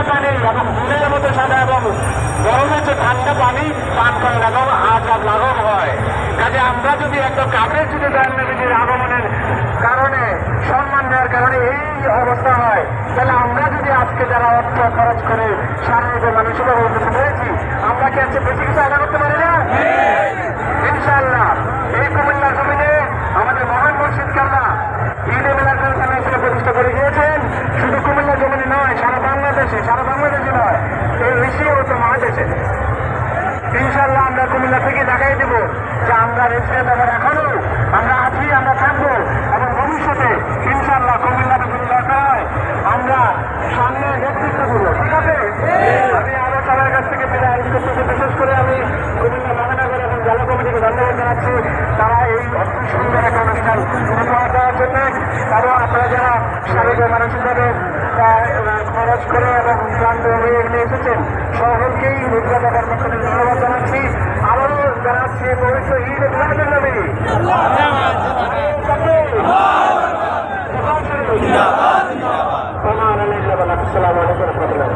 ঠান্ডা পানি, এবং দুধের মতো সাদা এবং গরমের যে ঠান্ডা পানি পান করে লাঘব আর লাঘব হয়। কাজে আমরা যদি একটা কাপড়ের যদি নবীজির আগমনের কারণে, সম্মান দেওয়ার কারণে এই অবস্থা হয়, তাহলে আমরা যদি আজকে যারা অর্থ খরচ করে সারা মানুষের হয়েছি, আমরা কি আজকে বেশি কিছু আদা করতে পারি না? বাংলাদেশে সারা বাংলাদেশে নয় এই এশিয়া ও তো মহাদেশে ইনশাল্লাহ আমরা কুমিল্লা থেকে দেখাই দেব যে আমরা রেস্টে ব্যাপার এখনও আমরা আছি, আমরা থাকব এবং ভবিষ্যতে ইনশাল্লাহ কুমিল্লা দরকার হয়। আমরা সামনে নেতৃত্ব করব ঠিক আছে? আমি আরও সবার কাছ থেকে বিদায় করতেছি বিশেষ করে আমি কুমিল্লা মহানগর এবং জেলা কমিটিকে ধন্যবাদ জানাচ্ছি। তারা এই অতি সুন্দর একটা অনুষ্ঠান উপহার দেওয়ার জন্য। এবং আপনারা যারা শারীরিক মানসিকভাবে আহ, খরচ করে এবং ক্লান্ত হয়ে এখানে এসেছেন। সকলকেই রুদ্র দেখার পক্ষ থেকে ধন্যবাদ জানাচ্ছি। আবারও জানাচ্ছি পবিত্র ঈদ ইসলামের নবী। আসসালামু আলাইকুম রহমতুল্লাহ